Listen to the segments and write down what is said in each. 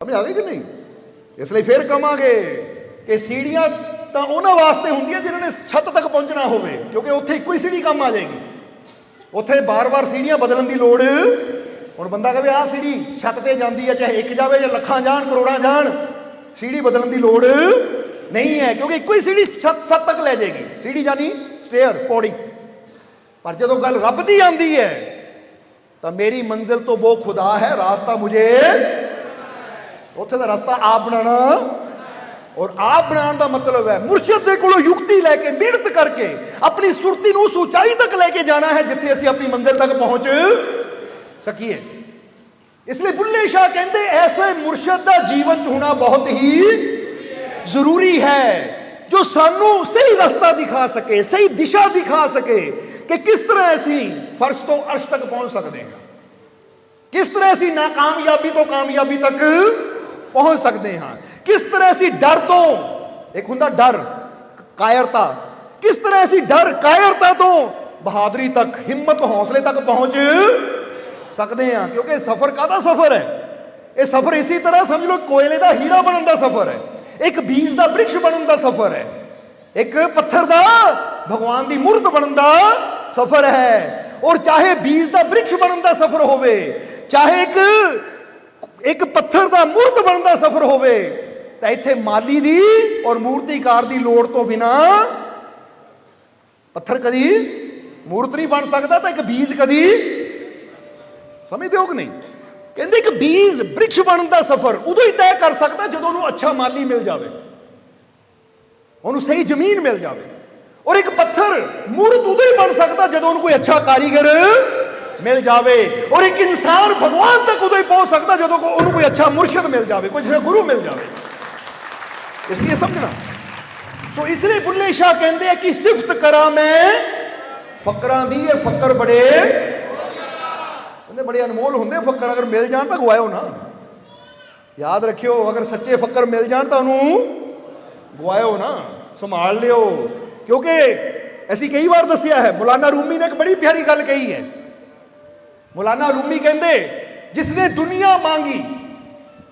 ਸਮਝ ਆ ਕਿ ਨਹੀਂ? ਇਸ ਲਈ ਫਿਰ ਕਵਾਂਗੇ ਕਿ ਸੀੜੀਆਂ ਤਾਂ ਉਹਨਾਂ ਵਾਸਤੇ ਹੁੰਦੀਆਂ ਜਿਨ੍ਹਾਂ ਨੇ ਛੱਤ ਤੱਕ ਪਹੁੰਚਣਾ ਹੋਵੇ, ਕਿਉਂਕਿ ਉੱਥੇ ਇੱਕੋ ਹੀ ਸੀੜੀ ਕੰਮ ਆ ਜਾਏਗੀ। ਉੱਥੇ ਬਾਰ-ਬਾਰ ਸੀੜੀਆਂ ਬਦਲਣ ਦੀ ਲੋੜ, ਹੁਣ ਬੰਦਾ ਕਹੇ ਆਹ ਸੀੜੀ ਛੱਤ ਤੇ ਜਾਂਦੀ ਹੈ, ਚਾਹੇ ਇੱਕ ਜਾਵੇ ਜਾਂ ਲੱਖਾਂ ਜਾਣ, ਕਰੋੜਾਂ ਜਾਣ, ਸੀੜੀ ਬਦਲਣ ਦੀ ਲੋੜ ਨਹੀਂ ਹੈ, ਕਿਉਂਕਿ ਇੱਕੋ ਹੀ ਸੀੜੀ ਛੱਤ ਛੱਤ ਤੱਕ ਲੈ ਜਾਏਗੀ। ਸੀੜੀ ਜਾਨੀ ਸਟੇਅਰ, ਪੌੜੀ। ਪਰ ਜਦੋਂ ਗੱਲ ਰੱਬ ਦੀ ਆਂਦੀ ਹੈ, ਤਾਂ ਮੇਰੀ ਮੰਜ਼ਿਲ ਤੋਂ ਉਹ ਖੁਦਾ ਹੈ, ਰਾਸਤਾ ਮੁਝੇ ਉੱਥੇ ਦਾ ਰਸਤਾ ਆਪ ਬਣਾਉਣਾ। ਔਰ ਆਪ ਬਣਾਉਣ ਦਾ ਮਤਲਬ ਹੈ ਮੁਰਸ਼ਿਦ ਦੇ ਕੋਲੋਂ ਯੁਕਤੀ ਲੈ ਕੇ, ਮਿਹਨਤ ਕਰਕੇ, ਆਪਣੀ ਸੁਰਤੀ ਨੂੰ ਉਸ ਤੱਕ ਲੈ ਕੇ ਜਾਣਾ ਹੈ, ਜਿੱਥੇ ਅਸੀਂ ਆਪਣੀ ਮੰਜ਼ਿਲ ਤੱਕ ਪਹੁੰਚ ਸਕੀਏ। ਇਸ ਲਈ ਬੁੱਲੇ ਸ਼ਾਹ ਕਹਿੰਦੇ, ਐਸੇ ਮੁਰਸ਼ਿਦ ਦਾ ਜੀਵਨ ਚ ਹੋਣਾ ਬਹੁਤ ਹੀ ਜ਼ਰੂਰੀ ਹੈ, ਜੋ ਸਾਨੂੰ ਸਹੀ ਰਸਤਾ ਦਿਖਾ ਸਕੇ, ਸਹੀ ਦਿਸ਼ਾ ਦਿਖਾ ਸਕੇ ਕਿ ਕਿਸ ਤਰ੍ਹਾਂ ਅਸੀਂ ਫਰਸ਼ ਤੋਂ ਅਰਸ਼ ਤੱਕ ਪਹੁੰਚ ਸਕਦੇ ਹਾਂ। ਕਿਸ ਤਰ੍ਹਾਂ ਅਸੀਂ ਨਾਕਾਮਯਾਬੀ ਤੋਂ ਕਾਮਯਾਬੀ ਤੱਕ ਪਹੁੰਚ ਸਕਦੇ ਹਾਂ। ਕਿਸ ਤਰ੍ਹਾਂ ਅਸੀਂ ਡਰ ਤੋਂ, ਇੱਕ ਹੁੰਦਾ ਡਰ, ਕਾਇਰਤਾ। ਕਿਸ ਤਰ੍ਹਾਂ ਅਸੀਂ ਡਰ, ਕਾਇਰਤਾ ਤੋਂ ਬਹਾਦਰੀ ਤੱਕ, ਹਿੰਮਤ, ਹੌਸਲੇ ਤੱਕ ਪਹੁੰਚ ਸਕਦੇ ਹਾਂ। ਕਿਉਂਕਿ ਸਫ਼ਰ ਕਾਹਦਾ ਸਫ਼ਰ ਹੈ? ਇਹ ਸਫ਼ਰ ਇਸੇ ਤਰ੍ਹਾਂ ਸਮਝ ਲਓ, ਕੋਇਲੇ ਦਾ ਹੀਰਾ ਬਣਨ ਦਾ ਸਫ਼ਰ ਹੈ। ਇੱਕ ਬੀਜ ਦਾ ਬ੍ਰਿਕਸ਼ ਬਣਨ ਦਾ ਸਫ਼ਰ ਹੈ। ਇੱਕ ਪੱਥਰ ਦਾ, ਭਗਵਾਨ ਦੀ ਮੂਰਤ ਬਣਨ ਦਾ ਸਫ਼ਰ ਹੈ। ਔਰ ਚਾਹੇ ਬੀਜ ਦਾ ਬ੍ਰਿਕਸ਼ ਬਣਨ ਦਾ ਸਫ਼ਰ ਹੋਵੇ, ਚਾਹੇ ਇੱਕ ਇੱਕ ਪੱਥਰ ਦਾ ਮੂਰਤ ਬਣਨ ਦਾ ਸਫ਼ਰ ਹੋਵੇ, ਤਾਂ ਇੱਥੇ ਮਾਲੀ ਦੀ ਔਰ ਮੂਰਤੀਕਾਰ ਦੀ ਲੋੜ ਤੋਂ ਬਿਨਾ ਪੱਥਰ ਕਦੀ ਮੂਰਤ ਨਹੀਂ ਬਣ ਸਕਦਾ, ਤਾਂ ਇੱਕ ਬੀਜ ਕਦੀ ਸਮਝਦੇ ਹੋ ਕਿ ਨਹੀਂ? ਕਹਿੰਦੇ ਇੱਕ ਬੀਜ ਬ੍ਰਿਕਸ਼ ਬਣਨ ਦਾ ਸਫ਼ਰ, ਉਦੋਂ ਹੀ ਤੈਅ ਕਰ ਸਕਦਾ ਜਦੋਂ ਉਹਨੂੰ ਅੱਛਾ ਮਾਲੀ ਮਿਲ ਜਾਵੇ। ਉਹਨੂੰ ਸਹੀ ਜ਼ਮੀਨ ਮਿਲ ਜਾਵੇ। ਔਰ ਇੱਕ ਪੱਥਰ ਮੂਰਤ ਉਦੋਂ ਹੀ ਬਣ ਸਕਦਾ ਜਦੋਂ ਉਹਨੂੰ ਕੋਈ ਅੱਛਾ ਕਾਰੀਗਰ ਮਿਲ ਜਾਵੇ ਔਰ ਇੱਕ ਇਨਸਾਨ ਭਗਵਾਨ ਤੱਕ ਉਦੋਂ ਹੀ ਪਹੁੰਚ ਸਕਦਾ ਜਦੋਂ ਕੋ- ਉਹਨੂੰ ਕੋਈ ਅੱਛਾ ਮੁਰਸ਼ਿਦ ਮਿਲ ਜਾਵੇ, ਕੋਈ ਅੱਛਾ ਗੁਰੂ ਮਿਲ ਜਾਵੇ। ਇਸ ਲਈ ਸਮਝਣਾ। ਸੋ ਇਸ ਲਈ ਬੁੱਲੇ ਸ਼ਾਹ ਕਹਿੰਦੇ ਆ ਕਿ ਸਿਫਤ ਕਰਾਂ ਮੈਂ, ਫਕਰਾਂ ਦੀ ਇਹ ਫਕਰ ਬੜੇ। ਕਹਿੰਦੇ ਬੜੇ ਅਨਮੋਲ ਹੁੰਦੇ ਫਕਰ, ਅਗਰ ਮਿਲ ਜਾਣ ਤਾਂ ਗਵਾਇਓ ਨਾ। ਯਾਦ ਰੱਖਿਓ, ਅਗਰ ਸੱਚੇ ਫਕਰ ਮਿਲ ਜਾਣ ਤਾਂ ਉਹਨੂੰ ਗਵਾਇਓ ਨਾ, ਸੰਭਾਲ ਲਿਓ। ਕਿਉਂਕਿ ਅਸੀਂ ਕਈ ਵਾਰ ਦੱਸਿਆ ਹੈ, ਮੌਲਾਨਾ ਰੂਮੀ ਨੇ ਇੱਕ ਬੜੀ ਪਿਆਰੀ ਗੱਲ ਕਹੀ ਹੈ। ਮੌਲਾਨਾ ਰੂਮੀ ਕਹਿੰਦੇ ਜਿਸ ਨੇ ਦੁਨੀਆ ਮੰਗੀ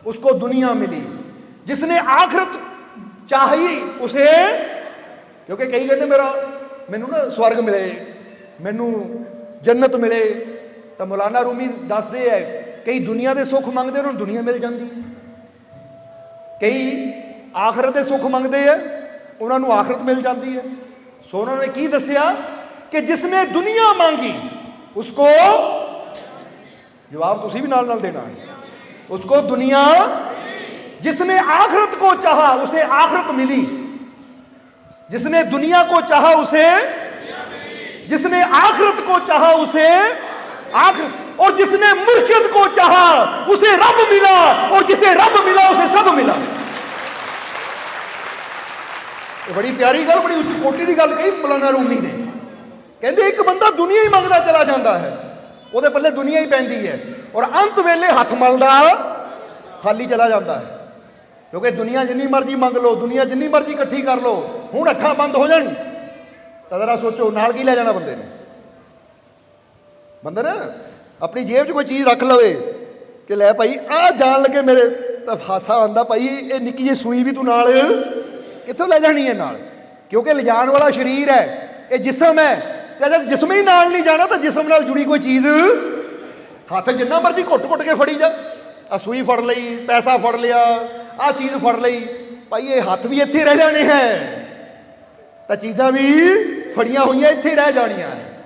ਉਸ ਕੋ ਦੁਨੀਆ ਮਿਲੀ ਜਿਸ ਨੇ ਆਖਰਤ ਚਾਹੀ ਉਸੇ ਕਿਉਂਕਿ ਕਈ ਕਹਿੰਦੇ ਮੇਰਾ ਮੈਨੂੰ ਨਾ ਸਵਰਗ ਮਿਲੇ ਮੈਨੂੰ ਜੰਨਤ ਮਿਲੇ ਤਾਂ ਮੌਲਾਨਾ ਰੂਮੀ ਦੱਸਦੇ ਐ ਕਈ ਦੁਨੀਆ ਦੇ ਸੁੱਖ ਮੰਗਦੇ ਉਹਨਾਂ ਨੂੰ ਦੁਨੀਆ ਮਿਲ ਜਾਂਦੀ ਕਈ ਆਖਰਤ ਦੇ ਸੁੱਖ ਮੰਗਦੇ ਐ ਉਹਨਾਂ ਨੂੰ ਆਖਰਤ ਮਿਲ ਜਾਂਦੀ ਹੈ ਸੋ ਉਹਨਾਂ ਨੇ ਕੀ ਦੱਸਿਆ ਕਿ ਜਿਸ ਨੇ ਦੁਨੀਆ ਮੰਗੀ ਉਸ ਕੋ जवाब तुसी भी नाल नाल देना है उसको दुनिया जिसने आखरत को चाहा उसे आखरत मिली जिसने दुनिया को चाहा उसे जिसने आखरत को चाहा उसे आखरत और जिसने मुर्शिद को चाहा उसे रब मिला और जिसे रब मिला उसे सब मिला ਇਹ ਬੜੀ ਪਿਆਰੀ ਗੱਲ ਬੜੀ ਉੱਚ ਕੋਟੀ ਦੀ ਗੱਲ ਕਹੀ ਮੌਲਾਨਾ ਰੂਮੀ ਨੇ ਕਹਿੰਦੇ ਇੱਕ ਬੰਦਾ ਦੁਨੀਆ ਹੀ ਮੰਗਦਾ ਚਲਾ ਜਾਂਦਾ ਹੈ ਉਹਦੇ ਪੱਲੇ ਦੁਨੀਆ ਹੀ ਪੈਂਦੀ ਹੈ। ਔਰ ਅੰਤ ਵੇਲੇ ਹੱਥ ਮਲਦਾ ਖਾਲੀ ਚਲਾ ਜਾਂਦਾ ਹੈ। ਕਿਉਂਕਿ ਦੁਨੀਆ ਜਿੰਨੀ ਮਰਜ਼ੀ ਮੰਗ ਲਓ, ਦੁਨੀਆ ਜਿੰਨੀ ਮਰਜ਼ੀ ਇਕੱਠੀ ਕਰ ਲਓ, ਹੁਣ ਅੱਖਾਂ ਬੰਦ ਹੋ ਜਾਣ। ਤਾਂ ਜ਼ਰਾ ਸੋਚੋ, ਨਾਲ ਕੀ ਲੈ ਜਾਣਾ ਬੰਦੇ ਨੇ? ਬੰਦੇ ਨਾ ਆਪਣੀ ਜੇਬ 'ਚ ਕੋਈ ਚੀਜ਼ ਰੱਖ ਲਵੇ ਕਿ ਲੈ ਭਾਈ ਆ ਜਾਣ ਲੱਗੇ ਮੇਰੇ ਤਾਂ ਹਾਸਾ ਆਉਂਦਾ, ਭਾਈ, ਇਹ ਨਿੱਕੀ ਜਿਹੀ ਸੂਈ ਵੀ ਤੂੰ ਨਾਲ ਕਿੱਥੋਂ ਲੈ ਜਾਣੀ ਹੈ ਨਾਲ? ਕਿਉਂਕਿ ਲਿਜਾਣ ਵਾਲਾ ਸਰੀਰ ਹੈ, ਇਹ ਜਿਸਮ ਹੈ ਤੇ ਅਗਰ ਜਿਸਮ ਹੀ ਨਾਲ ਨਹੀਂ ਜਾਣਾ ਤਾਂ ਜਿਸਮ ਨਾਲ ਜੁੜੀ ਕੋਈ ਚੀਜ਼? ਹੱਥ ਜਿੰਨਾ ਮਰਜ਼ੀ ਘੁੱਟ-ਘੁੱਟ ਕੇ ਫੜੀ ਜਾ। ਆ ਸੂਈ ਫੜ ਲਈ, ਪੈਸਾ ਫੜ ਲਿਆ ਆ ਚੀਜ਼ ਫੜ ਲਈ। ਭਾਈ, ਇਹ ਹੱਥ ਵੀ ਇੱਥੇ ਰਹਿ ਜਾਣੇ ਹੈ। ਤਾਂ ਚੀਜ਼ਾਂ ਵੀ ਫੜੀਆਂ ਹੋਈਆਂ ਇੱਥੇ ਰਹਿ ਜਾਣੀਆਂ ਹੈ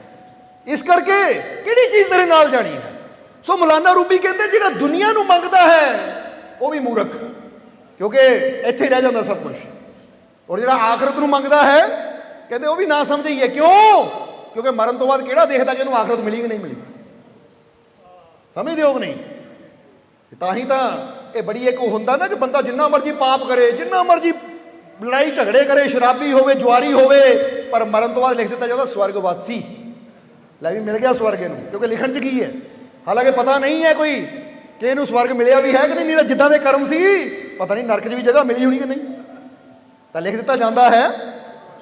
ਇਸ ਕਰਕੇ ਕਿਹੜੀ ਚੀਜ਼ ਤੇਰੇ ਨਾਲ ਜਾਣੀ ਹੈ? ਸੋ ਮੌਲਾਨਾ ਰੂਬੀ ਕਹਿੰਦੇ, ਜਿਹੜਾ ਦੁਨੀਆ ਨੂੰ ਮੰਗਦਾ ਹੈ, ਉਹ ਵੀ ਮੂਰਖ। ਕਿਉਂਕਿ ਇੱਥੇ ਰਹਿ ਜਾਂਦਾ ਸਭ ਕੁਝ ਔਰ ਜਿਹੜਾ ਆਖਰਤ ਨੂੰ ਮੰਗਦਾ ਹੈ, ਕਹਿੰਦੇ ਉਹ ਵੀ ਨਾ ਸਮਝੀ ਹੈ ਕਿਉਂ? ਕਿਉਂਕਿ ਮਰਨ ਤੋਂ ਬਾਅਦ ਕਿਹੜਾ ਦੇਖਦਾ ਕਿ ਇਹਨੂੰ ਆਖਰਤ ਮਿਲੀ ਕਿ ਨਹੀਂ ਮਿਲੀ? ਸਮਝਦੇ ਹੋ ਕਿ ਨਹੀਂ? ਤਾਂ ਹੀ ਤਾਂ ਇਹ ਬੜੀ ਇੱਕ ਉਹ ਹੁੰਦਾ ਨਾ ਕਿ ਬੰਦਾ ਜਿੰਨਾ ਮਰਜ਼ੀ ਪਾਪ ਕਰੇ, ਜਿੰਨਾ ਮਰਜ਼ੀ ਲੜਾਈ ਝਗੜੇ ਕਰੇ, ਸ਼ਰਾਬੀ ਹੋਵੇ, ਜੁਆਰੀ ਹੋਵੇ, ਪਰ ਮਰਨ ਤੋਂ ਬਾਅਦ ਲਿਖ ਦਿੱਤਾ ਜਾਂਦਾ ਸਵਰਗਵਾਸੀ। ਲੈ ਵੀ ਮਿਲ ਗਿਆ ਸਵਰਗ ਇਹਨੂੰ, ਕਿਉਂਕਿ ਲਿਖਣ 'ਚ ਕੀ ਹੈ? ਹਾਲਾਂਕਿ ਪਤਾ ਨਹੀਂ ਹੈ ਕੋਈ ਕਿ ਇਹਨੂੰ ਸਵਰਗ ਮਿਲਿਆ ਵੀ ਹੈ ਕਿ ਨਹੀਂ ਨਹੀਂ ਤਾਂ ਜਿੱਦਾਂ ਦੇ ਕਰਮ ਸੀ, ਪਤਾ ਨਹੀਂ ਨਰਕ 'ਚ ਵੀ ਜਗ੍ਹਾ ਮਿਲੀ ਹੋਣੀ ਕਿ ਨਹੀਂ? ਤਾਂ ਲਿਖ ਦਿੱਤਾ ਜਾਂਦਾ ਹੈ